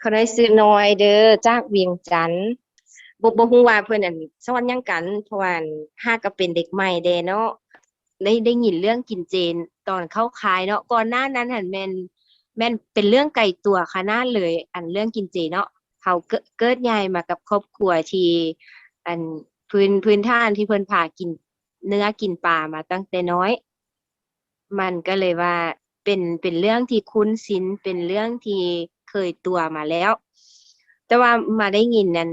เขาได้ซื้อน้อยเด้อจากเวียงจันทน์บ่บ่ฮู้ว่าเพิ่นอันสอนหยังกัน เพราะว่าอั่นหาก็เป็นเด็กใหม่แด้เนาะได้ได้ยินเรื่องกินเจนตอนเข้าค่ายเนาะก่อนหน้านั้นหันแม่นแม่นเป็นเรื่องไกลตัวขนาดเลย อันเรื่องกินเจเนาะเขาเกิดเกิดใหญ่มากับครอบครัวที่อันพื้นพื้นฐานที่เพิ่นพากินเนื้อกินปลามาตั้งแต่น้อย มันก็เลยว่าเป็นเป็นเรื่องที่คุ้นชินเป็นเรื่องที่ เคยตัวมาแล้ว แต่ว่ามาได้ยินนั่น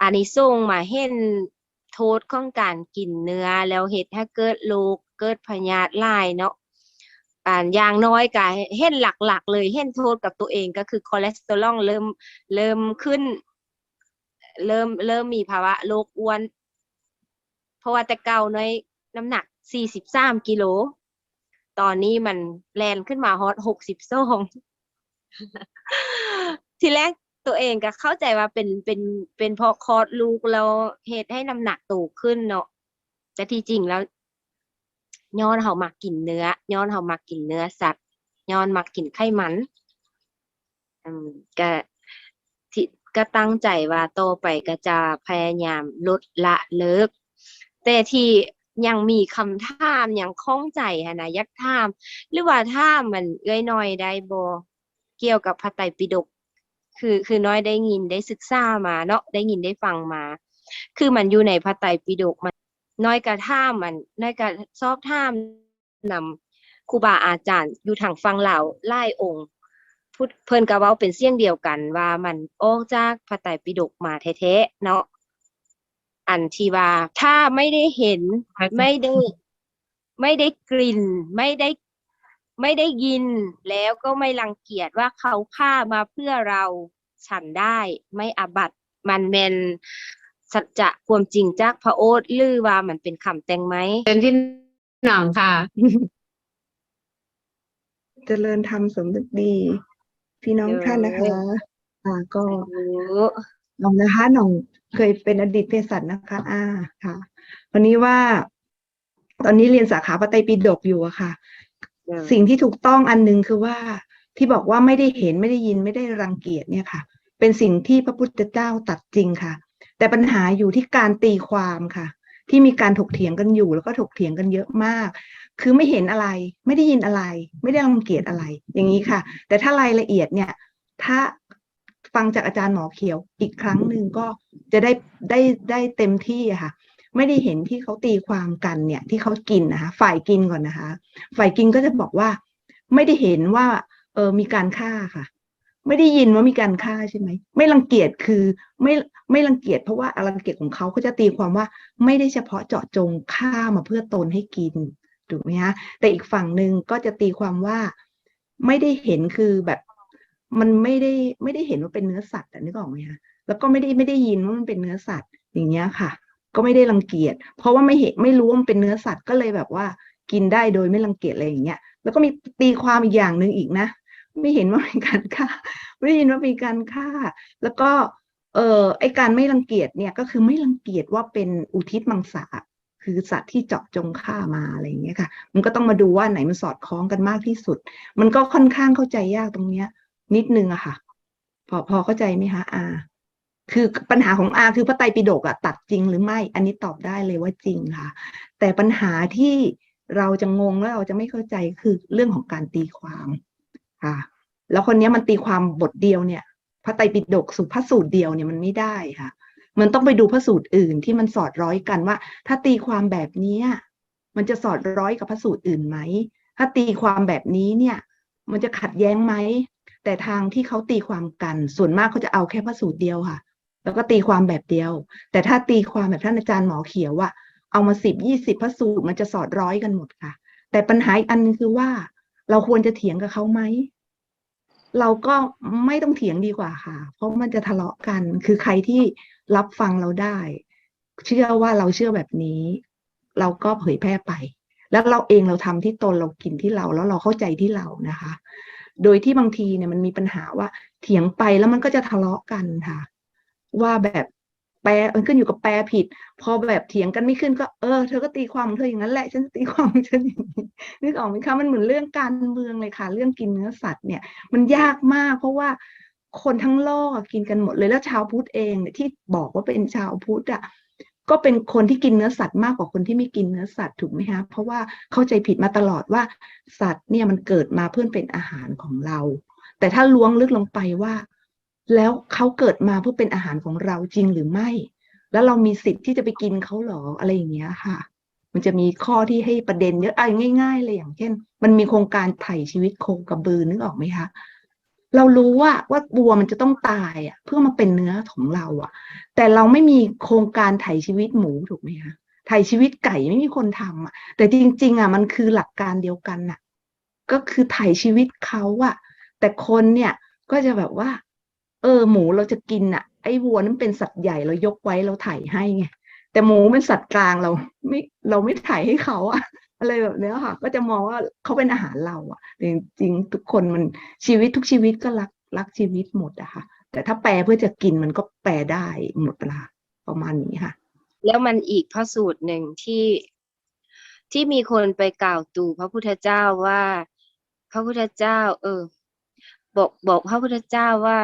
อานิสงส์มาเห็นโทษของการกินเนื้อแล้วเฮ็ดให้เกิดโรคเกิดพยาธิลายเนาะอ่าอย่างน้อยก็เห็นหลักๆ เลยเห็นโทษกับตัวเองก็คือคอเลสเตอรอลเริ่มเริ่มขึ้น เริ่มเริ่มมีภาวะโรคอ้วน เพราะว่าแต่เก่าน้อยน้ำหนัก43กิโล ตอนนี้มันแลนขึ้นมาฮอต62 ทีแรกตัวเองก็เข้าใจว่าเป็นเป็นเป็นเพราะคลอดลูกแล้วเหตุให้น้ำหนักโตขึ้นเนาะแต่ที่จริงแล้ว ย้อนเขามักกินเนื้อ ย้อนเขามักกินเนื้อสัตว์ย้อนมักกินไขมันอืมก็ที่ก็ตั้งใจว่าโตไปก็จะพยายามลดละเลิก แต่ที่ยังมีคำถามยังข้องใจหั้นะยักถาม หรือว่าถ้ามมันเอ้ยน้อยได้บ เกี่ยวกับพระไตรปิฎกคือคือน้อยได้ยินได้ศึกษามาเนาะได้ยินได้ฟังมา คือมันอยู่ในพระไตรปิฎกมันน้อยก็ถามมันน้อยก็สอบถามนำครูบาอาจารย์อยู่ทางฝั่งลาวหลายองค์พูดเพิ่นก็เว้าเป็นเสียงเดียวกัน ว่ามันออกจากพระไตรปิฎกมาแท้ๆเนาะอันที่ว่าถ้าไม่ได้เห็นไม่ได้ ไม่ได้กลิ่น ไม่ได้ ไม่ได้ยินแล้วก็ไม่รังเกียจว่าเขาฆ่ามาเพื่อเราฉันได้ไม่อาบัตมันเป็นสัจจะความจริงจากพระโอษฐ์หรือว่ามันเป็นคำแต่งไหมเป็นที่หนองค่ะเจริญธรรมสมนึกดี พี่น้องท่านนะคะ อ่าก็รู้น้องนะคะน้องเคยเป็นอดีตเภสัชนะคะ อ่าค่ะ วันนี้ว่า ตอนนี้เรียนสาขาพระไตรปิฎกอยู่อะค่ะ สิ่งที่ถูกต้องอันหนึ่งคือว่าที่บอกว่าไม่ได้เห็นไม่ได้ยินไม่ได้รังเกียจเนี่ยค่ะ เป็นสิ่งที่พระพุทธเจ้าตัดจริงค่ะ แต่ปัญหาอยู่ที่การตีความค่ะ ที่มีการถกเถียงกันอยู่แล้วก็ถกเถียงกันเยอะมาก คือไม่เห็นอะไร ไม่ได้ยินอะไร ไม่ได้รังเกียจอะไร อย่างนี้ค่ะ แต่ถ้ารายละเอียดเนี่ย ถ้าฟังจากอาจารย์หมอเขียวอีกครั้งหนึ่งก็จะได้ได้ได้เต็มที่ค่ะ ไม่ได้เห็นที่เขาตีความกันเนี่ยที่เขากินนะคะ ฝ่ายกินก่อนนะคะ ฝ่ายกินก็จะบอกว่า ไม่ได้เห็นว่า เออมีการฆ่าค่ะ ไม่ได้ยินว่ามีการฆ่าใช่ไหมไม่รังเกียจคือไม่ไม่รังเกียจเพราะว่ารังเกียจของเขาเขาจะตีความว่าไม่ได้เฉพาะเจาะจงฆ่ามาเพื่อตนให้กินถูกไหมฮะแต่อีกฝั่งหนึ่งก็จะตีความว่าไม่ได้เห็นคือแบบมันไม่ได้ไม่ได้เห็นว่าเป็นเนื้อสัตว์นึกออกไหมคะแล้วก็ไม่ได้ไม่ได้ยินว่ามันเป็นเนื้อสัตว์อย่างเงี้ยค่ะ ก็ไม่ได้รังเกียจเพราะว่าไม่เห็นไม่รู้ว่ามันเป็นเนื้อสัตว์ก็เลยแบบว่ากินได้โดยไม่รังเกียจอะไรอย่างเงี้ยแล้วก็มีตีความอีกอย่างหนึ่งอีกนะ ไม่เห็นว่ามีการฆ่า ไม่ได้ยินว่ามีการฆ่า แล้วก็เอ่อไอการไม่รังเกียจเนี่ยก็คือไม่รังเกียจว่าเป็นอุทิศมังสาคือสัตว์ที่เจาะจงฆ่ามาอะไรอย่างเงี้ยค่ะ มันก็ต้องมาดูว่าไหนมันสอดคล้องกันมากที่สุด มันก็ค่อนข้างเข้าใจยากตรงเนี้ย นิดนึงอะค่ะ พอพอเข้าใจไหมคะอา คือปัญหาของอาคือพระไตรปิฎกอะตัดจริงหรือไม่ อันนี้ตอบได้เลยว่าจริงค่ะ แต่ปัญหาที่เราจะงงแล้วเราจะไม่เข้าใจคือเรื่องของการตีความค่ะ แล้วคนนี้มันตีความบทเดียวเนี่ย พระไตรปิฎกสู่พระสูตรเดียวเนี่ยมันไม่ได้ค่ะ มันต้องไปดูพระสูตรอื่นที่มันสอดร้อยกันว่า ถ้าตีความแบบนี้มันจะสอดร้อยกับพระสูตรอื่นไหมถ้าตีความแบบนี้เนี่ย มันจะขัดแย้งไหมแต่ทางที่เขาตีความกัน ส่วนมากเขาจะเอาแค่พระสูตรเดียวค่ะ แล้วก็ตีความแบบเดียว แต่ถ้าตีความแบบท่านอาจารย์หมอเขียวว่าเอามาสิบยี่สิบพระสูตรมันจะสอดร้อยกันหมดค่ะ แต่ปัญหาอีกอันนึงคือว่า เราควรจะเถียงกับเขาไหมเราก็ไม่ต้องเถียงดีกว่าค่ะ เพราะมันจะทะเลาะกัน คือใครที่รับฟังเราได้ เชื่อว่าเราเชื่อแบบนี้ เราก็เผยแพร่ไป แล้วเราเองเราทำที่ตนเรากินที่เราแล้วเราเข้าใจที่เรานะคะ โดยที่บางทีเนี่ยมันมีปัญหาว่าเถียงไปแล้วมันก็จะทะเลาะกันค่ะ ว่าแบบแปลมันขึ้นอยู่กับแปลผิด พอแบบเถียงกันไม่ขึ้นก็เออเธอก็ตีความของเธออย่างนั้นแหละ ฉันตีความของฉันอย่างนี้นึกออกไหมคะมันเหมือนเรื่องการเมืองเลยค่ะ เรื่องกินเนื้อสัตว์เนี่ย มันยากมาก เพราะว่าคนทั้งโลกกินกันหมดเลยแล้วชาวพุทธเองเนี่ยที่บอกว่าเป็นชาวพุทธอะก็เป็นคนที่กินเนื้อสัตว์มากกว่าคนที่ไม่กินเนื้อสัตว์ถูกไหมฮะเพราะว่าเข้าใจผิดมาตลอดว่าสัตว์เนี่ยมันเกิดมาเพื่อเป็นอาหารของเรา แต่ถ้าล้วงลึกลงไปว่า แล้วเขาเกิดมาเพื่อเป็นอาหารของเราจริงหรือไม่ แล้วเรามีสิทธิ์ที่จะไปกินเขาหรออะไรอย่างเงี้ยค่ะ มันจะมีข้อที่ให้ประเด็นเยอะอะง่าย ๆ เลยอย่างเช่น มันมีโครงการไถ่ชีวิตโคกระบือนึกออกไหมคะเรารู้ว่าว่าวัวมันจะต้องตายอะ เพื่อมาเป็นเนื้อของเราอะ แต่เราไม่มีโครงการไถ่ชีวิตหมูถูกไหมคะไถ่ชีวิตไก่ไม่มีคนทำอะ แต่จริง ๆ อะมันคือหลักการเดียวกันน่ะ ก็คือไถ่ชีวิตเขาอะ แต่คนเนี่ยก็จะแบบว่า เออหมูเราจะกินอะไอ้วัวนั้นเป็นสัตว์ใหญ่เรายกไว้เราไถ่ให้ไงแต่หมูเป็นสัตว์กลางเราไม่เราไม่ไถ่ให้เขาอะอะไรแบบนี้ค่ะ ก็จะมองว่าเขาเป็นอาหารเราอะแต่จริงทุกคนมันชีวิตทุกชีวิตก็รักรักชีวิตหมดอะค่ะ แต่ถ้าแปลเพื่อจะกินมันก็แปลได้หมดละประมาณนี้ค่ะ แล้วมันอีกพระสูตรหนึ่งที่ที่มีคนไปกล่าวตู่พระพุทธเจ้าว่า พระพุทธเจ้า เออ บอกบอกพระพุทธเจ้าว่า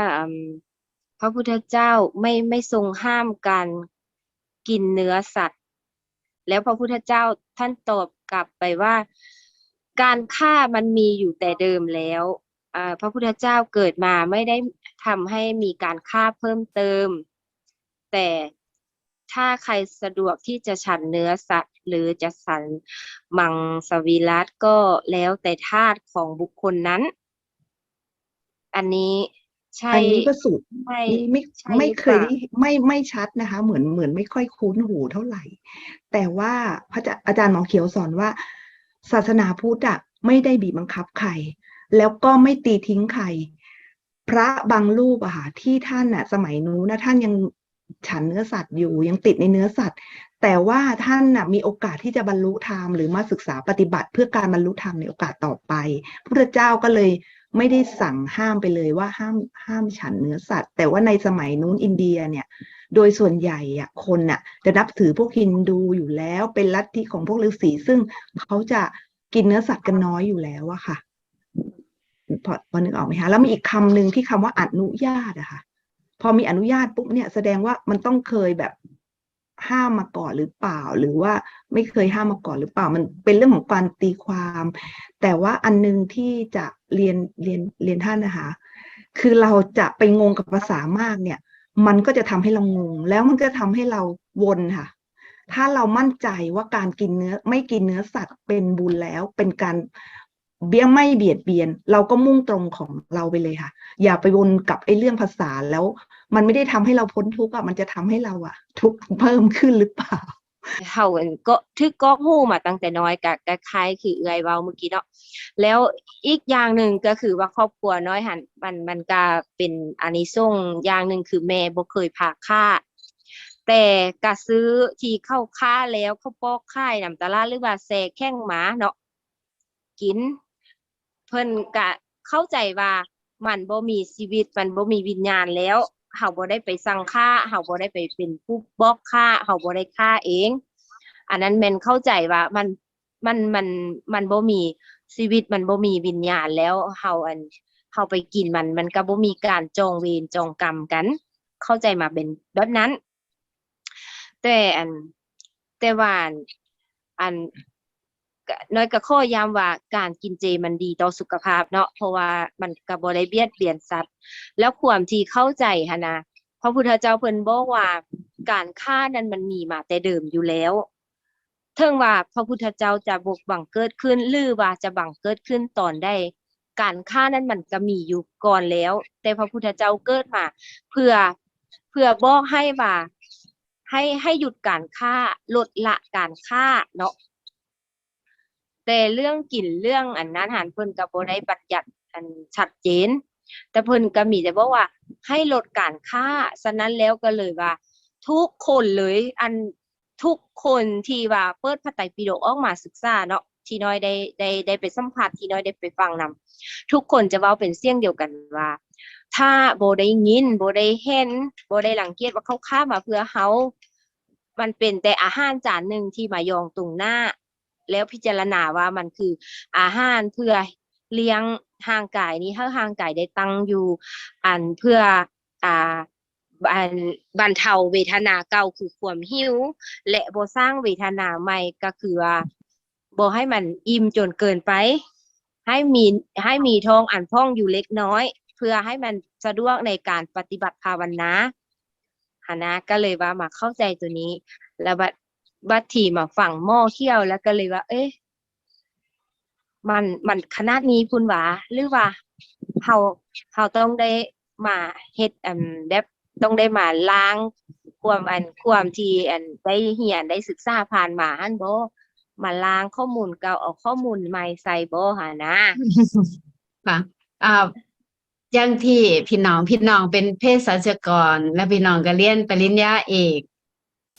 พระพุทธเจ้าไม่ไม่ทรงห้ามการกินเนื้อสัตว์ แล้วพระพุทธเจ้าท่านตอบกลับไปว่า การฆ่ามันมีอยู่แต่เดิมแล้วพระพุทธเจ้าเกิดมาไม่ได้ทำให้มีการฆ่าเพิ่มเติม แต่ถ้าใครสะดวกที่จะฉันเนื้อสัตว์ หรือจะฉันมังสวิรัตก็แล้วแต่ธาตุของบุคคลนั้น อันนี้ใช่อันนี้ก็สูตรใช่ไม่ไม่ใช่ไม่หรือเคเปยล่าได้ไม่ไม่ชัดนะคะ เหมือนเหมือนไม่ค่อยคุ้นหูเท่าไหร่ แต่ว่าพระอาจารย์อาจารย์หมอเขียวสอนว่า ศาสนาพุทธอะไม่ได้บีบบังคับใคร แล้วก็ไม่ตีทิ้งใคร พระบางรูปอะค่ะที่ท่านอะสมัยนู้นนะท่านยังฉันเนื้อสัตว์อยู่ยังติดในเนื้อสัตว์ แต่ว่าท่านน่ะมีโอกาสที่จะบรรลุธรรมหรือมาศึกษาปฏิบัติเพื่อการบรรลุธรรมในโอกาสต่อไปพระพุทธเจ้าก็เลย ไม่ได้สั่งห้ามไปเลยว่าห้ามห้ามฉันเนื้อสัตว์ แต่ว่าในสมัยนู้นอินเดียเนี่ย โดยส่วนใหญ่อะคนน่ะจะนับถือพวกฮินดูอยู่แล้วเป็นลัทธิของพวกฤาษีซึ่งเขาจะกินเนื้อสัตว์กันน้อยอยู่แล้วอะค่ะพอพอนึกออกไหมคะแล้วมีอีกคำหนึ่งที่คำว่าอนุญาตอะค่ะ พอมีอนุญาตปุ๊บเนี่ยแสดงว่ามันต้องเคยแบบห้ามมาก่อนหรือเปล่า หรือว่าไม่เคยห้ามมาก่อนหรือเปล่า มันเป็นเรื่องของการตีความ แต่ว่าอันหนึงที่จะ เรียนเรียนเรียนท่านนะคะ คือเราจะไปงงกับภาษามากเนี่ย มันก็จะทำให้เรางง แล้วมันก็ทำให้เราวนค่ะ ถ้าเรามั่นใจว่าการกินเนื้อไม่กินเนื้อสัตว์เป็นบุญแล้ว เป็นการเบี้ยไม่เบียดเบียน เราก็มุ่งตรงของเราไปเลยค่ะ อย่าไปวนกับไอ้เรื่องภาษาแล้ว มันไม่ได้ทำให้เราพ้นทุกข์อะมันจะทำให้เราอะ ทุกข์เพิ่มขึ้นหรือเปล่า เฮาก็ทึกก็ฮู้มาตั้งแต่น้อยก็ก็คล้ายคือเอื้อยเว้าเมื่อกี้เนาะแล้วอีกอย่างหนึ่งก็คือว่าครอบครัวน้อยหันมันมันก็เป็นอานิสงส์อย่างหนึ่งคือแม่บ่เคยพาค่าแต่ก็ซื้อที่เข้าค่าแล้วเขาปอกค่ายน้ำตลาดหรือว่าแซ่แข้งหมาเนาะกิน เพิ่นก็เข้าใจว่ามันบ่มีชีวิตมันบ่มีวิญญาณแล้วเฮาบ่ได้ไปสั่งฆ่าเฮาบ่ได้ไปเป็นผู้บอกฆ่าเฮาบ่ได้ฆ่าเอง อันนั้นแมนเข้าใจว่ามันมันมันมันบ่มีชีวิตมันบ่มีวิญญาณแล้วเฮาอันเฮาไปกินมันมันก็บ่มีการจองเวรจองกรรมกัน เข้าใจมาเป็นแบบนั้น แต่อันแต่ว่าอันน้อยก็ข้อย้ำว่าการกินเจมันดีต่อสุขภาพเนาะเพราะว่ามันก็บ่ได้เบียดเบียนสัตว์ แล้วความที่เข้าใจหันนะพระพุทธเจ้าเพิ่นบอกว่าการฆ่านั้นมันมีมาแต่เดิมอยู่แล้ว เทิงว่าพระพุทธเจ้าจะบกบังเกิดขึ้น หรือว่าจะบังเกิดขึ้นตอนใดการฆ่านั้นมันก็มีอยู่ก่อนแล้ว แต่พระพุทธเจ้าเกิดมา เพื่อเพื่อบอกให้ว่าให้ให้หยุดการฆ่าลดละการฆ่าเนาะแต่เรื่องกลิ่นเรื่องอันนั้นหันเพิ่นก็บ่ได้บัญญัติอันชัดเจน แต่เพิ่นก็มีแต่บอกว่าให้ลดการฆ่าฉะนั้นแล้วก็เลยว่า ทุกคนเลยอัน ทุกคนที่ว่าเปิดพระไตรปิฎกออกมาศึกษาเนาะที่น้อยได้ได้ได้ไปสัมผัสที่น้อยได้ไปฟังนำทุกคนจะเว้าเป็นเสียงเดียวกันว่า ถ้าโบได้ยินโบได้เห็นโบได้รังเกียจว่าเขาฆ่ามาเพื่อเฮามันเป็นแต่อาหารจานหนึ่งที่มายองตรงหน้า แล้วพิจารณาว่ามันคืออาหารเพื่อเลี้ยงห่างกายนี้ถ้าห่างกายได้ตั้งอยู่ อันเพื่ออ่า อันบรรเทาเวทนาเก่าคือความหิว และบ่สร้างเวทนาใหม่ก็คือว่าบ่ให้มันอิ่มจนเกินไป ให้มีให้มีท้องอันพ่องอยู่เล็กน้อย เพื่อให้มันสะดวกในการปฏิบัติภาวนาหานะก็เลยว่ามาเข้าใจตัวนี้ แล้วบัดบัดทีมาฝั่งหม้อเคี่ยวแล้วก็เลยว่า เอ๊ะมันมันขนาดนี้พุ่นหวาหรือว่าเฮาเฮาต้องได้มาเฮ็ดอันแบบ ต้องได้มาล้างความอันความที่อันได้เรียนได้ศึกษาผ่านมาหั่นบ่มาล้างข้อมูลเก่าเอาข้อมูลใหม่ใส่บ่หานะค่ะอ่าอย่างที่พี่น้องพี่น้องเป็นเภสัชกร และพี่น้องก็เรียนปริญญาเอก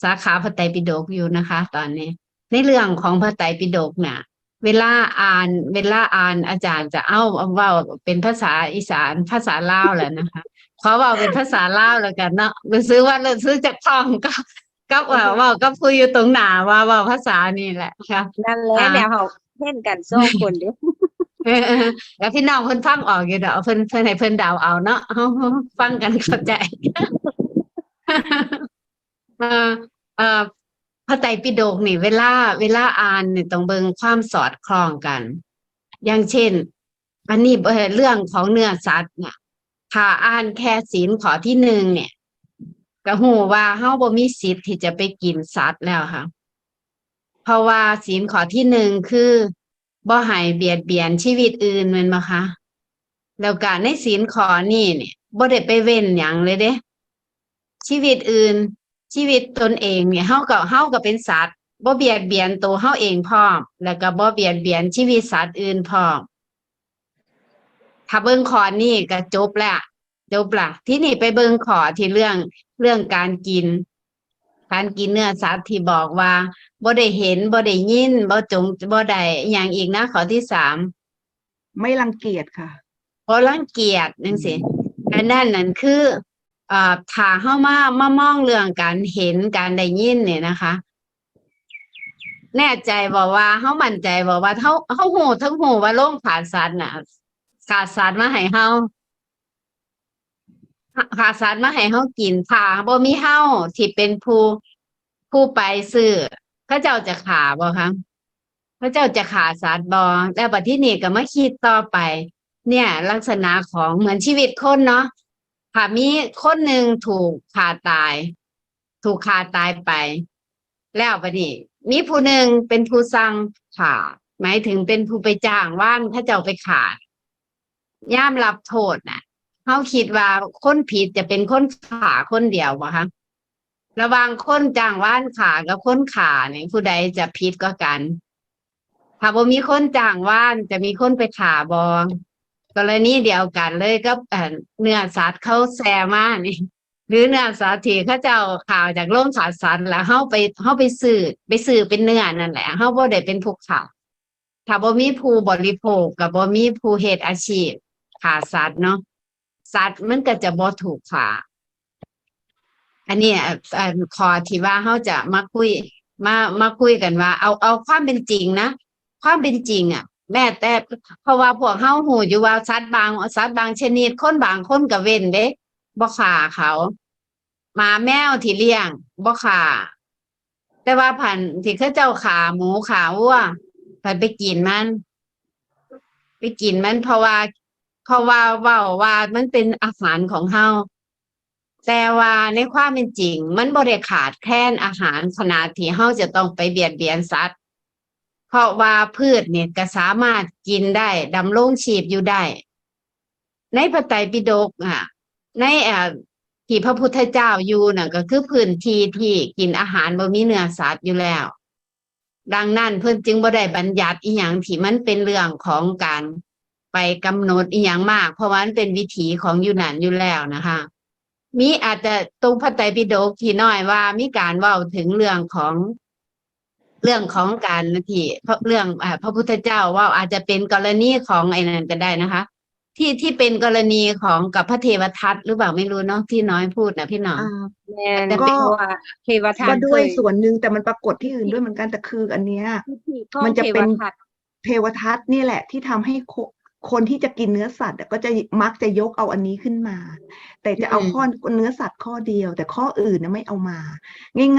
สาขาพระไตรปิฎกอยู่นะคะ ตอนนี้ ในเรื่องของพระไตรปิฎกเนี่ยเวลาอ่านเวลาอ่านอาจารย์จะเอาเอาว่าเป็นภาษาอีสานภาษาลาวแหละนะคะ ขอเว่าเป็นภาษาลาวแล้วกันเนาะรู้สึกว่ารู้สึกจะคล่องก็ก็ว่าเว่าก็คุยอยู่ตรงหน้าว่าเว่าภาษานี่แหละค่ะนั่นแหละอ่าแนวเฮาเห็นกันสองคนเด้อเออเออแล้วพี่น้องเพิ่นฟังออกอยู่เด้อเพิ่นเพิ่นให้เพิ่นเดาเอาเนาะเฮาฟังกันเข้าใจเออเออพระไตรปิฎกนี่ เวลา เวลาอ่านนี่ต้องเบิ่งความสอดคล้องกัน อย่างเช่น อันนี้เอ่อเรื่องของเนื้อสัตว์เนี่ย ถ้าอ่านแค่ศีลข้อที่หนึ่งเนี่ยก็ฮู้ว่าเฮาบ่มีสิทธิ์ที่จะไปกินสัตว์แล้วค่ะ เพราะว่าศีลข้อที่หนึ่งคือบ่ให้เบียดเบียนชีวิตอื่นแม่นบ่คะแล้วก็ในศีลข้อนี้เนี่ยบ่ได้ไปเว้นหยังเลยเด้ชีวิตอื่น ชีวิตตนเองเนี่ยเฮาก็เฮาก็เป็นสัตว์บ่เบียดเบียนตัวเฮาเองพร้อม แล้วก็บ่เบียดเบียนชีวิตสัตว์อื่นพร้อม ถ้าเบิ่งข้อนี้ก็จบแล้วจบละที่นี่ไปเบิ่งข้อที่เรื่องเรื่องการกิน การกินเนื้อสัตว์ที่บอกว่าบ่ได้เห็นบ่ได้ยินบ่จงบ่ได้อหย่างอีกนะข้อที่สามไม่รังเกียจค่ะบ่รังเกียจจังซี่อันนั้นนั่นคือเอ่อถ้าเฮามามามองเรื่องการเห็นการได้ยินเนี่ยนะคะ แน่ใจบอกว่าเฮามั่นใจบอกว่าเฮาเฮาฮู้ทั้งฮู้ว่าโรงขาสัตว์น่ะ ขาดสัตว์มาให้เฮาขาดสัตว์มาให้เฮากินถ้าบ่มีเฮาที่เป็นผู้ผู้ไปซื้อเขาเจ้าจะขาบ่คะเขาเจ้าจะขาดสัตว์บ่แล้วบัดที่นี่ก็มาคิดต่อไป เนี่ย ลักษณะของเหมือนชีวิตคนเนาะค่ะมีคนหนึ่งถูกขาตาย ถูกขาตายไป แล้วบัดนี้มีผู้หนึ่งเป็นผู้สั่งขาหมายถึงเป็นผู้ไปจ้างว่านพระเจ้าไปขาด ย่ามรับโทษน่ะเขาคิดว่าคนผิดจะเป็นคนขาคนเดียวบ่คะระหว่างคนจ้างว่านขากับคนขาเนี่ยผู้ใดจะผิดก็กัน ถ้าบ่มีคนจ้างว่านจะมีคนไปขาบองกรณีเดียวกันเลยก็เนื้อสัตว์เขาแซมานี่หรือเนื้อสัตว์ที่เขาเจ้าข่าวจากโรงขาสัตว์แล้วเฮาไปเฮาไปซื้อไปซื้อเป็นเนื้อนั่นแหละเฮาบ่ได้เป็นผู้ข่าวถ้าบ่มีผู้บริโภคกับบ่มีผู้เฮ็ดอาชีพ ขาสัตว์เนาะสัตว์มันก็จะบ่ถูกขาอันนี้อ่อข้อที่ว่าเฮาจะมาคุย มามาคุยกันว่า เอาเอาความเป็นจริงนะความเป็นจริงอะ แม่แต่เพราะว่าพวกเฮาหูอยู่ว่าสัตว์บางสัตว์บางชนิดคนบางคนก็เว้นเด้บ่ฆ่าเขาหมาแมวที่เลี้ยงบ่ฆ่าแต่ว่าพันที่เขาเจ้าขาหมูขาวัวพันไปกินมัน ไปกินมันเพราะว่า เพราะว่าว่าว่ามันเป็นอาหารของเฮาแต่ว่าในความเป็นจริง มันบ่ได้ขาดแคลนอาหารขนาดที่เฮาจะต้องไปเบียดเบียนสัตว์ เพราะว่าพืชเนี่ยก็สามารถกินได้ดำรงชีพอยู่ได้ ในพระไตรปิฎกอะ ในอ่อที่พระพุทธเจ้าอยู่น่ะก็คือพื้นที่ที่กินอาหารบ่มีเนื้อสัตว์อยู่แล้ว ดังนั้นเพิ่อนจึงบ่ได้บัญญัติอีหยังที่มันเป็นเรื่องของการ ไปกำหนดอีหยังมาก เพราะว่ามันเป็นวิถีของอยู่นั่นอยู่แล้วนะคะ มีอาจจะตรงพระไตรปิฎกที่น้อยว่ามีการเว้าถึงเรื่องของเรื่องของการที่เพราะเรื่องอ่าพระพุทธเจ้าว่าอาจจะเป็นกรณีของไอ้นั่นก็ได้นะคะ ที่ที่เป็นกรณีของกับพระเทวทัตหรือเปล่าไม่รู้เนาะที่น้อยพูดนะพี่หนอมอ่าแม่นแต่เพเป็นราะว่าเทวทัก็ตด้วยเคส่วนหนึ่งแต่มันปรากฏที่อื่นด้วยเหมือนกันแต่คืออันเนี้ยพิธีของมันจะเทเป็วนทัตเทวทัตนี่แหละ ที่ทำให้โคคนที่จะกินเนื้อสัตว์อะก็จะมักจะยกเอาอันนี้ขึ้นมา แต่จะเอาอืมข้อเนื้อสัตว์ข้อเดียว แต่ข้ออื่นนะไม่เอามา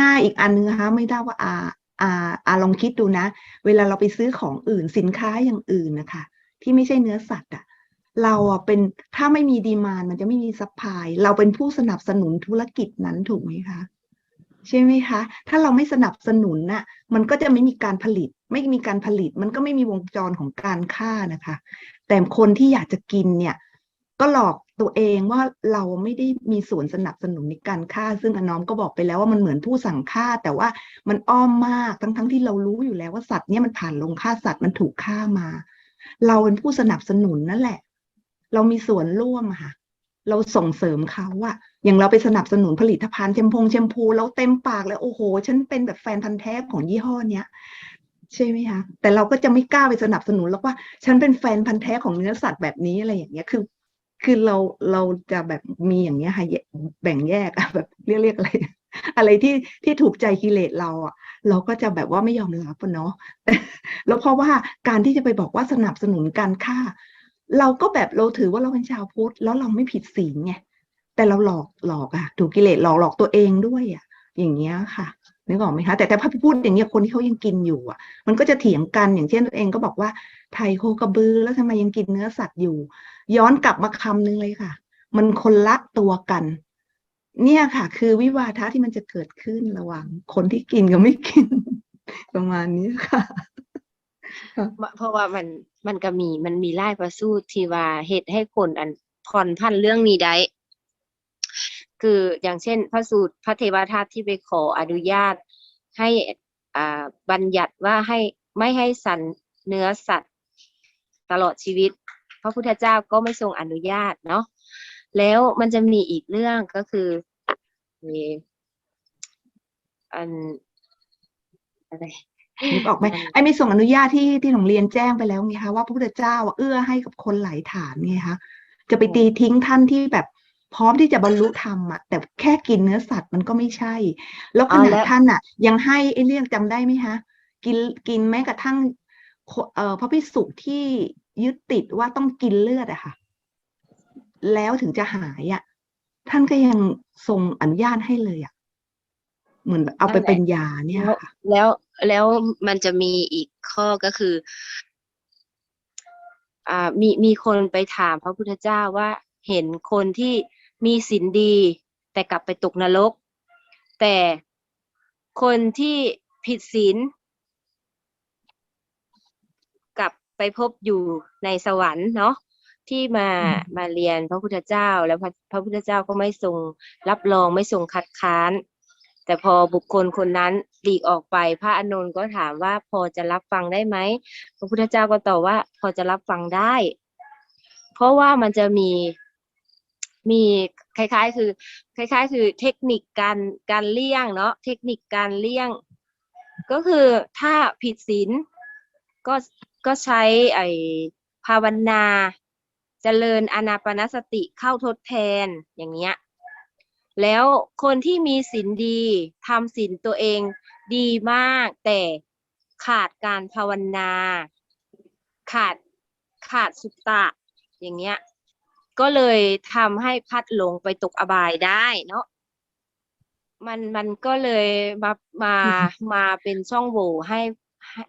ง่าย ๆ อีกอันนึงนะคะไม่ได้ว่าอาอาอาลองคิดดูนะ เวลาเราไปซื้อของอื่นสินค้าอย่างอื่นนะคะ ที่ไม่ใช่เนื้อสัตว์อะเราอะเป็นถ้าไม่มีดีมานมันจะไม่มีซัพพลายเราเป็นผู้สนับสนุนธุรกิจนั้นถูกไหมคะใช่ไหมคะ ถ้าเราไม่สนับสนุนน่ะ มันก็จะไม่มีการผลิต ไม่มีการผลิต มันก็ไม่มีวงจรของการฆ่านะคะ แต่คนที่อยากจะกินเนี่ย ก็หลอกตัวเองว่าเราไม่ได้มีส่วนสนับสนุนในการฆ่า ซึ่งอนอมก็บอกไปแล้วว่ามันเหมือนผู้สั่งฆ่า แต่ว่ามันอ้อมมากทั้งๆที่เรารู้อยู่แล้วว่าสัตว์เนี่ยมันผ่านโรงฆ่าสัตว์มันถูกฆ่ามา เราเป็นผู้สนับสนุนนั่นแหละ เรามีส่วนร่วมค่ะ เราส่งเสริมเขาอะอย่างเราไปสนับสนุนผลิตภัณฑ์แชมพงแชมพูแล้วเต็มปากเลยโอ้โห ฉันเป็นแบบแฟนพันธ์แท้ของยี่ห้อเนี้ย ใช่ไหมคะแต่เราก็จะไม่กล้าไปสนับสนุนแล้วว่า ฉันเป็นแฟนพันธุ์แท้ของเนื้อสัตว์แบบนี้อะไรอย่างเงี้ยคือคือเราเราจะแบบมีอย่างเงี้ยค่ะแบ่งแยกอะแบบเรียกเรียกอะไร อะไรที่ที่ถูกใจกิเลสเราอะเราก็จะแบบว่าไม่ยอมรับอะเนาะแล้วเพราะว่าการที่จะไปบอกว่าสนับสนุนการฆ่า เราก็แบบเราถือว่าเราเป็นชาวพุทธแล้วเราไม่ผิดศีลไงแต่เราหลอกหลอกอะถูกกิเลสหลอกหลอกตัวเองด้วยอะอย่างเงี้ยค่ะ นึกออกไหมคะแต่แต่พอพูดอย่างเงี้ยคนที่เขายังกินอยู่อะ มันก็จะเถียงกันอย่างเช่นตัวเองก็บอกว่าไทยโคกระบือแล้วทำไมยังกินเนื้อสัตว์อยู่ ย้อนกลับมาคำนึงเลยค่ะ มันคนละตัวกัน เนี่ยค่ะ คือวิวาทะที่มันจะเกิดขึ้นระหว่าง คนที่กินกับไม่กิน ประมาณนี้ค่ะเพราะว่ามันมันก็มีมันมีไล่ประสูตรที่ว่าเหตุให้คนอันผ่อนพันเรื่องนี้ได้ คืออย่างเช่น พระสูตรพระเทวทัตที่ไปขออนุญาต ให้อ่าบัญญัติว่าให้ไม่ให้สันเนื้อสัตว์ตลอดชีวิต พระพุทธเจ้าก็ไม่ทรงอนุญาตเนาะแล้วมันจะมีอีกเรื่องก็คือมีอันอะไรนึกออกไหมไอ้ไม่ส่งอนุญาตที่ที่โรงเรียนแจ้งไปแล้วไงคะว่าพระพุทธเจ้าเอื้อให้กับคนหลายฐานไงคะจะไปตีทิ้งท่านที่แบบ พร้อมที่จะบรรลุธรรมอะแต่แค่กินเนื้อสัตว์มันก็ไม่ใช่ แล้วขเอานาดแล้วท่านอะ ยังให้ไอ้เรื่องจำได้ไหมคะกินกินแม้กระทั่งโคเอ่อพระพิสุที่ยึดติดว่าต้องกินเลือดอะค่ะ แล้วถึงจะหายอะท่านก็ยังทรงอนุญาตให้เลยอะเหมือนเอาไปนั่นแหละเป็นยาเนี่ยแล้วค่ะแล้วแล้วมันจะมีอีกข้อก็คือ อ่ามีมีคนไปถามพระพุทธเจ้าว่าเห็นคนที่ มีศีลดี แต่กลับไปตกนรก แต่คนที่ผิดศีลกลับไปพบอยู่ในสวรรค์เนาะที่มาอืมมาเรียนพระพุทธเจ้า แล้วพระพระพุทธเจ้าก็ไม่ทรงรับรองไม่ทรงคัดค้าน แต่พอบุคคลคนนั้นหลีกออกไป พระอานนท์ก็ถามว่าพอจะรับฟังได้ไหมพระพุทธเจ้าก็ตอบว่าพอจะรับฟังได้ เพราะว่ามันจะมี มีคล้าย ๆ คือ คล้าย ๆ คือเทคนิคการการเลี่ยงเนาะเทคนิคการเลี่ยง ก็คือถ้าผิดศีลก็ก็ใช้ไอ้ภาวนาเจริญอนาปานสติเข้าทดแทนอย่างเงี้ยแล้วคนที่มีศีลดีทำศีลตัวเองดีมาก แต่ขาดการภาวนา ขาดขาดสุตตะอย่างเงี้ย ก็เลยทำให้พัดหลงไปตกอบายได้เนาะมันมันก็เลยมามามาเป็นช่องโหว่ให้ให้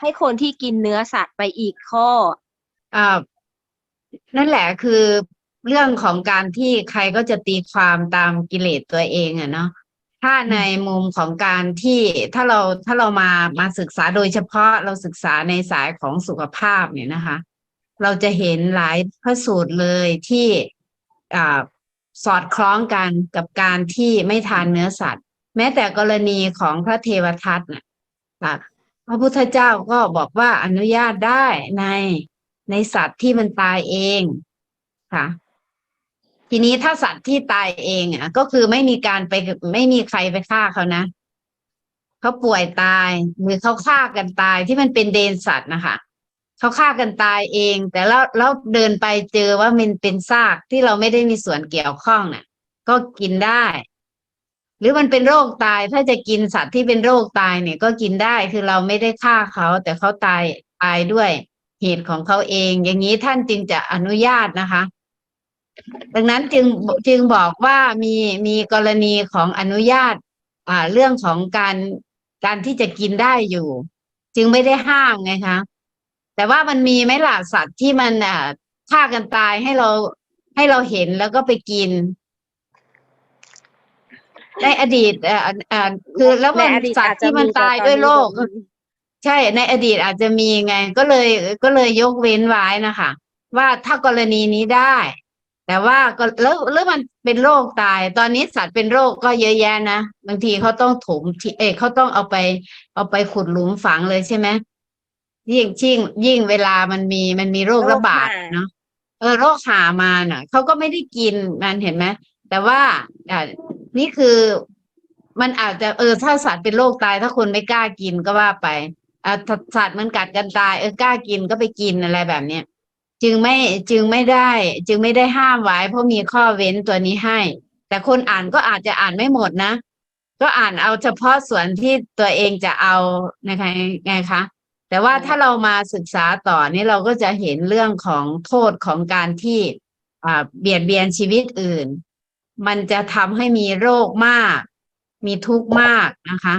ให้คนที่กินเนื้อสัตว์ไปอีกข้ออ่านั่นแหละคือเรื่องของการที่ใครก็จะตีความตามกิเลสตัวเองอะเนาะถ้าในมุมของการที่ถ้าเราถ้าเรามามาศึกษาโดยเฉพาะเราศึกษาในสายของสุขภาพเนี่ยนะคะ เราจะเห็นหลายพระสูตรเลยที่อสอดคล้องกันกับการที่ไม่ทานเนื้อสัตว์ แม้แต่กรณีของพระเทวทัตน่ะพระพุทธเจ้าก็บอกว่าอนุญาตได้ในในสัตว์ที่มันตายเองค่ะทีนี้ถ้าสัตว์ที่ตายเองอะ ก็คือไม่มีการไปไม่มีใครไปฆ่าเขานะเขาป่วยตายหรือเขาฆ่ากันตายที่มันเป็นเดนสัตว์นะคะ เขาฆ่ากันตายเอง แต่แล้วแล้วเดินไปเจอว่ามันเป็นซากที่เราไม่ได้มีส่วนเกี่ยวข้องน่ะ ก็กินได้ หรือมันเป็นโรคตายถ้าจะกินสัตว์ที่เป็นโรคตายเนี่ย ก็กินได้คือเราไม่ได้ฆ่าเขา แต่เขาตายตายด้วยเหเหตุของเขาเอง อย่างนี้ท่านจึงจะอนุญาตนะคะ ดังนั้นจึงจึงบอกว่ามีมีกรณีของอนุญาต อ่าเรื่องของการการที่จะกินได้อยู่ จึงไม่ได้ห้ามไงคะ แต่ว่ามันมีไหมล่ะสัตว์ที่มันอ่าฆ่ากันตายให้เราให้เราเห็นแล้วก็ไปกินในอดีตเอ่อเอ่อคือแล้วในมันอดีตสัตอาจว์จะที่มันมีแต่ตายตอนด้วยนี้โรคบ่มีใช่ในอดีตอาจจะมีไง ก็เลยก็เลยยกเว้นไว้นะคะ ว่าถ้ากรณีนี้ได้ แต่ว่าก็แล้วแล้วมันเป็นโรคตาย ตอนนี้สัตว์เป็นโรคก็เยอะแยะนะบางทีเขาต้องถมที่เอกเขาต้องเอาไป เอาไปขุดหลุมฝังเลยใช่ไหม ยิ่งยิ่งยิ่งเวลามันมีมันมีโรคระบาดโรคหาเนาะเออโรคหามาน่ะเขาก็ไม่ได้กินมันเห็นไหมแต่ว่าอ่านี่คือมันอาจจะเออถ้าสัตว์เป็นโรคตายถ้าคนไม่กล้ากินก็ว่าไปอ่าถ้าสัตว์มันกัดกันตายเออกล้ากินก็ไปกินอะไรแบบเนี้ยจึงไม่จึงไม่ได้ จึงไม่ได้ห้ามไว้ เพราะมีข้อเว้นตัวนี้ให้ แต่คนอ่านก็อาจจะอ่านไม่หมดนะ ก็อ่านเอาเฉพาะส่วนที่ตัวเองจะเอานะคะไงคะ แต่ว่าถ้าเรามาศึกษาต่อนี่เราก็จะเห็นเรื่องของโทษของการที่เบียดเบียนชีวิตอื่น มันจะทำให้มีโรคมาก มีทุกข์มากนะคะ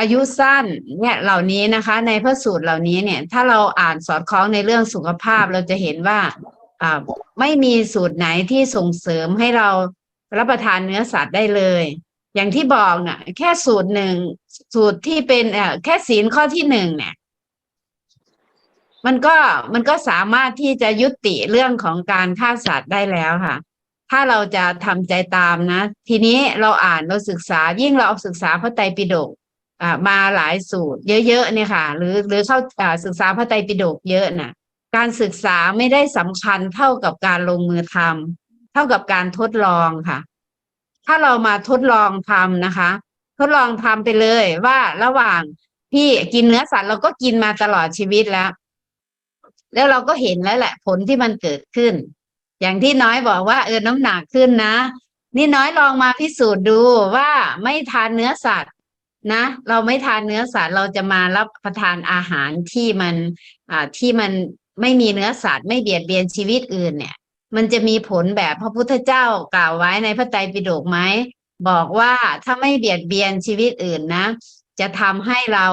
อายุสั้นเนี่ยเหล่านี้นะคะ ในพระสูตรเหล่านี้เนี่ย ถ้าเราอ่านสอดคล้องในเรื่องสุขภาพเราจะเห็นว่าไม่มีสูตรไหนที่ส่งเสริมให้เรารับประทานเนื้อสัตว์ได้เลย อย่างที่บอกน่ะ แค่สูตรหนึ่งสูตรที่เป็นแค่ศีลข้อที่หนึ่งเนี่ย มันก็มันก็สามารถที่จะยุติเรื่องของการฆ่าสัตว์ได้แล้วค่ะ ถ้าเราจะทำใจตามนะ ทีนี้เราอ่านเราศึกษายิ่งเราศึกษาพระไตรปิฎกมาหลายสูตร เยอะๆเนี่ยค่ะ หรือหรือเข้าศึกษาพระไตรปิฎกเยอะน่ะ การศึกษาไม่ได้สำคัญเท่ากับการลงมือทำเท่ากับการทดลองค่ะ ถ้าเรามาทดลองทำนะคะ ทดลองทำไปเลยว่าระหว่างที่กินเนื้อสัตว์เราก็กินมาตลอดชีวิตแล้ว แล้วเราก็เห็นแล้วแหละ ผลที่มันเกิดขึ้น อย่างที่น้อยบอกว่าเออน้ำหนักขึ้นนะ นี่น้อยลองมาพิสูจน์ดูว่าไม่ทานเนื้อสัตว์นะเราไม่ทานเนื้อสัตว์เราจะมารับประทานอาหารที่มันอ่าที่มันไม่มีเนื้อสัตว์ไม่เบียดเบียนชีวิตอื่นเนี่ย มันจะมีผลแบบพระพุทธเจ้ากล่าวไว้ในพระไตรปิฎกไหมบอกว่าถ้าไม่เบียดเบียนชีวิตอื่นนะ จะทำให้เรา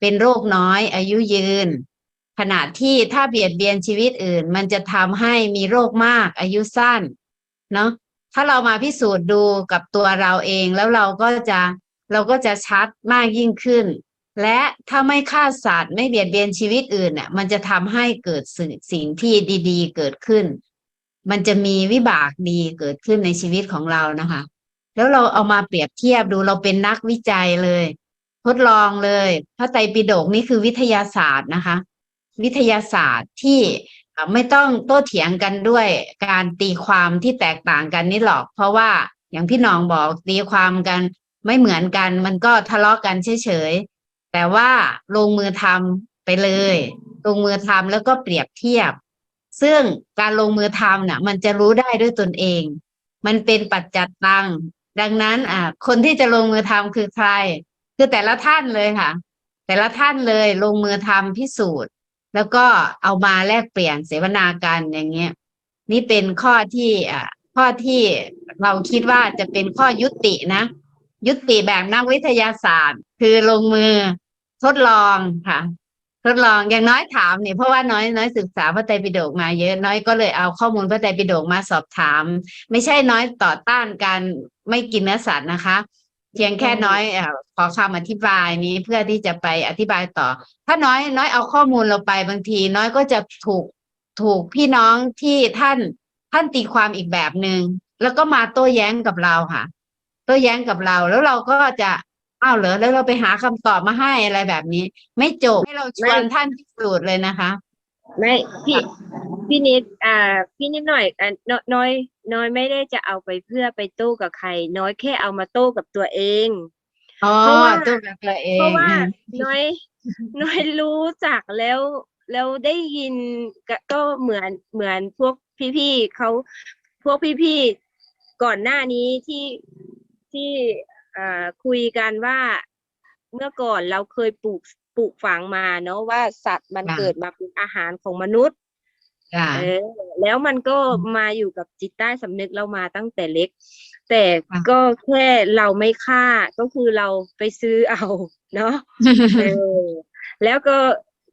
เป็นโรคน้อยอายุยืน ขณะที่ถ้าเบียดเบียนชีวิตอื่น มันจะทำให้มีโรคมาก อายุสั้น เนาะถ้าเรามาพิสูจน์ดูกับตัวเราเองแล้วเราก็จะเราก็จะชัดมากยิ่งขึ้น และถ้าไม่ฆ่าสัตว์ไม่เบียดเบียนชีวิตอื่นเนี่ยมันจะทำให้เกิดสิ่งสิ่งที่ดี ๆ เกิดขึ้น มันจะมีวิบากดีเกิดขึ้นในชีวิตของเรานะคะ แล้วเราเอามาเปรียบเทียบดูเราเป็นนักวิจัยเลย ทดลองเลยพระไตรปิฎกนี่คือวิทยาศาสตร์นะคะ วิทยาศาสตร์ที่ไม่ต้องโต้เถียงกันด้วยการตีความที่แตกต่างกันนี่หรอก เพราะว่าอย่างพี่น้องบอกตีความกันไม่เหมือนกัน มันก็ทะเลาะกันเฉยๆแต่ว่าลงมือทำไปเลย ลงมือทำแล้วก็เปรียบเทียบ ซึ่งการลงมือทำน่ะ มันจะรู้ได้ด้วยตนเอง มันเป็นปัจจัตตังดังนั้นอะคนที่จะลงมือทำคือใคร คือแต่ละท่านเลยค่ะ แต่ละท่านเลยลงมือทำพิสูจน์ แล้วก็เอามาแลกเปลี่ยนเสวนากันอย่างเงี้ยนี่เป็นข้อที่อะข้อที่เราคิดว่าจะเป็นข้อยุตินะ ยุติแบบนักวิทยาศาสตร์ คือลงมือทดลองค่ะ ทดลองอย่างน้อยถามเนี่ยเพราะว่าน้อยน้อยศึกษาพระไตรปิฎกมาเยอะน้อยก็เลยเอาข้อมูลพระไตรปิฎกมาสอบถาม ไม่ใช่น้อยต่อต้านการไม่กินเนื้อสัตว์นะคะ เพียงแค่น้อยเอ่อขอคำอธิบายนี้เพื่อที่จะไปอธิบายต่อ ถ้าน้อยน้อยเอาข้อมูลเราไปบางที น้อยก็จะถูกถูกพี่น้องที่ท่านท่านตีความอีกแบบหนึง่งแล้วก็มาโต้แย้งกับเราค่ะ โต้แย้งกับเราแล้วเราก็จะอ้าวเหรอแล้วเราไปหาคำตอบมาให้อะไรแบบนี้ ไม่จบให้เราชวนไม่ท่านพิสูจน์เลยนะคะ ไม่พี่พี่นิดอ่าพี่นิดหน่อยอ่าน้อย น้อยน้อยไม่ได้จะเอาไปเพื่อไปโต้กับใคร น้อยแค่เอามาโต้กับตัวเองอ๋อเพราะว่าตัวกับตัวเองเพราะว่าอืมน้อยน้อยรู้จักแล้วแล้วได้ยินก็ก็เหมือนเหมือนพวกพี่ๆเขาพวกพี่ๆก่อนหน้านี้ที่ที่อ่าคุยกันว่าเมื่อก่อนเราเคยปลูกปลูกฝังมาเนาะว่าสัตว์มันค่ะเกิดมาเป็นอาหารของมนุษย์ จ้ะเออแล้วมันก็มาอยู่กับจิตใต้สำนึกเรามาตั้งแต่เล็ก แต่ก็แค่เราไม่ฆ่าก็คือเราไปซื้อเอาเนาะ เออแล้วก็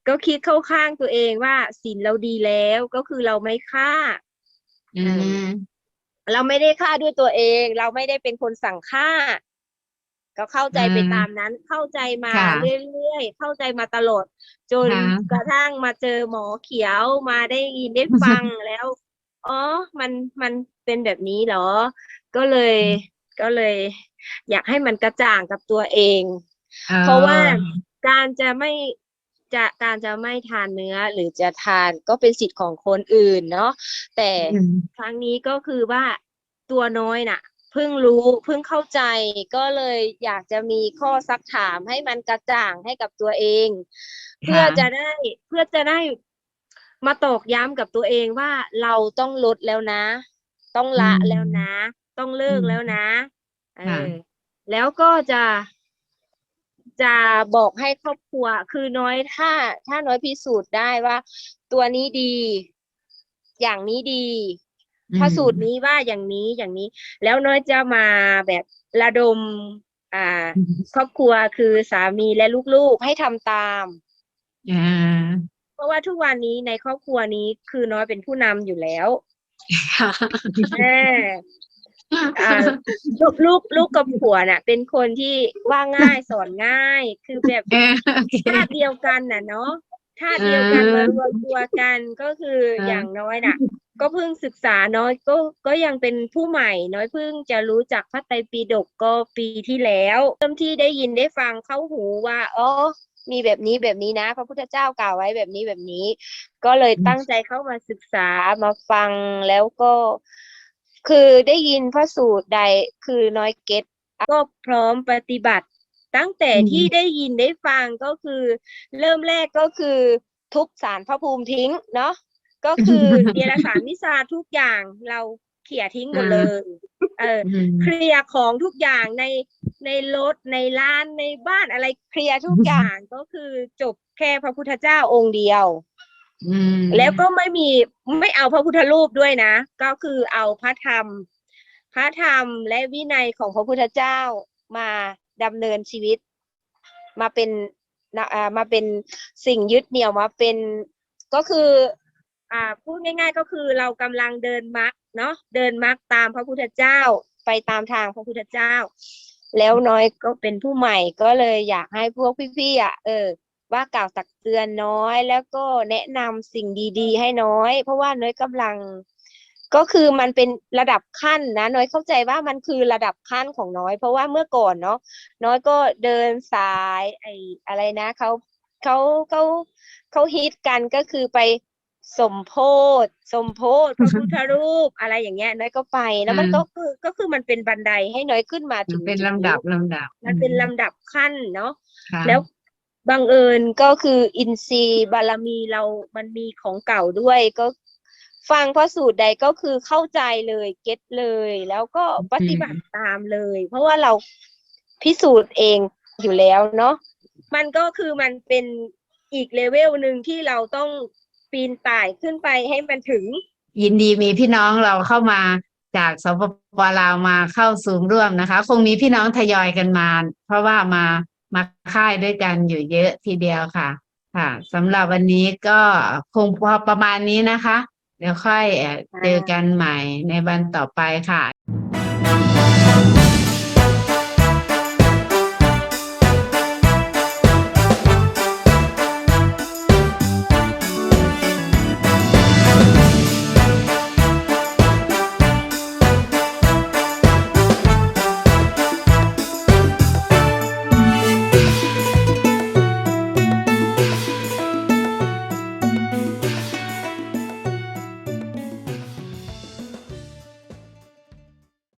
ก็คิดเข้าข้างตัวเองว่าศีลเราดีแล้วก็คือเราไม่ฆ่า อืม เราไม่ได้ฆ่าด้วยตัวเอง เราไม่ได้เป็นคนสั่งฆ่า ก็เข้าใจไปอืมตามนั้น เข้าใจมาค่ะเรื่อยๆ เข้าใจมาตลอด จนค่ะกระทั่งมาเจอหมอเขียวมาได้ยินได้ฟังแล้ว อ๋อ มันมันเป็นแบบนี้เหรอ ก็เลยก็เลย อยากให้มันกระจ่างกับตัวเอง เพราะว่าการจะไม่จะการจะไม่ทานเนื้อหรือจะทานก็เป็นสิทธิ์ของคนอื่นเนาะแต่อืมครั้งนี้ก็คือว่าตัวน้อยน่ะเพิ่งรู้เพิ่งเข้าใจก็เลยอยากจะมีข้อซักถามให้มันกระจ่างให้กับตัวเอง เพื่อจะได้เพื่อจะได้มาตอกย้ำกับตัวเองว่าเราต้องลดแล้วนะ ต้องละอืมแล้วนะ ต้องเลิกอืมแล้วนะเอค่ะอแล้วก็จะจะบอกให้ครอบครัว คือน้อยถ้า ถ้าน้อยพิสูจน์ได้ว่า ตัวนี้ดี อย่างนี้ดี ถ้าสูตรนี้ว่าอย่างนี้อย่างนี้ แล้วน้อยจะมาแบบระดม อ่าอืมครอบครัวคือสามีและลูกๆให้ทำตามอ่าเพราะว่าทุกวันนี้ในครอบครัวนี้คือน้อยเป็นผู้นำอยู่แล้วค่ะแม่อ่าลูกลูกลูกกับผัวน่ะ เป็นคนที่ว่าง่ายสอนง่าย คือแบบเออโอเคธาตุเดียวกันน่ะเนาะ ธาตุเดียวกันเออมารวมตัวกันก็คือเออออย่างน้อยน่ะก็เพิ่งศึกษาน้อยก็ก็ยังเป็นผู้ใหม่ น้อยเพิ่งจะรู้จักพระไตรปิฎกก็ปีที่แล้วเริ่มที่ได้ยินได้ฟังเข้าหูว่าอ๋อมีแบบนี้แบบนี้นะ พระพุทธเจ้ากล่าวไว้แบบนี้แบบนี้ ก็เลยตั้งใจเข้ามาศึกษามาฟังแล้วก็ คือได้ยินพระสูตรใดคือน้อยเก็ตก็พร้อมปฏิบัติ ตั้งแต่อืมที่ได้ยินได้ฟังก็คือ เริ่มแรกก็คือทุบสารพระภูมิทิ้งเนาะก็คือเดรัจฉานวิชาทุกอย่างเราเขี่ยทิ้งหมดเลย เอออืมเคลียร์ของทุกอย่างในในรถในร้านในบ้านอะไรเคลียร์ทุกอย่างก็คือจบแค่พระพุทธเจ้าองค์เดียวอืมแล้วก็ไม่มีไม่เอาพระพุทธรูปด้วยนะ ก็คือเอาพระธรรม พระธรรมและวินัยของพระพุทธเจ้ามา ดำเนินชีวิต มาเป็นนะอ่ามาเป็นสิ่งยึดเหนี่ยวมาเป็นก็คืออ่าพูดง่าย ๆ ก็คือเรากำลังเดินมรรคเนาะเดินมรรคตามพระพุทธเจ้าไปตามทางพระพุทธเจ้า แล้วน้อยก็เป็นผู้ใหม่ก็เลยอยากให้พวกพี่ๆอะเออ ว่ากล่าวตักเตือนน้อย แล้วก็แนะนำสิ่งดี ๆ ให้น้อย เพราะว่าน้อยกำลัง ก็คือมันเป็นระดับขั้นนะน้อยเข้าใจว่ามันคือระดับขั้นของน้อย เพราะว่าเมื่อก่อนเนาะน้อยก็เดินสายไอ้อะไรนะเขาเขาเขาเขาฮิตกันก็คือไปสมโพธสมโพธพระพุทธรูปอะไรอย่างเงี้ย น้อยก็ไปแล้วมันอืมก็คือก็คือมันเป็นบันไดให้น้อยขึ้นมามัถึนงเป็นจุลำดับลำดับ มันเป็นลำดับขั้นเนาะค่ะแล้วบังเอิญก็คืออินทรีย์บารมีเรามันมีของเก่าด้วยก็ ฟังพระสูตรใดก็คือเข้าใจเลยเก็ตเลย แล้วก็ปฏิบัติตามเลย เพราะว่าเราพิสูจน์เองอยู่แล้วเนาะมันก็คือมันเป็นอีกเลเวลหนึ่งที่เราต้องปีนป่ายขึ้นไปให้มันถึง ยินดีมีพี่น้องเราเข้ามาจากสปปลาวมาเข้าซูมร่วมนะคะ คงมีพี่น้องทยอยกันมา เพราะว่ามามาค่ายด้วยกันอยู่เยอะทีเดียวค่ะ ค่ะสำหรับวันนี้ก็คงพอประมาณนี้นะคะ เดี๋ยวค่อยเอ่อเจอกันใหม่ในวันต่อไปค่ะ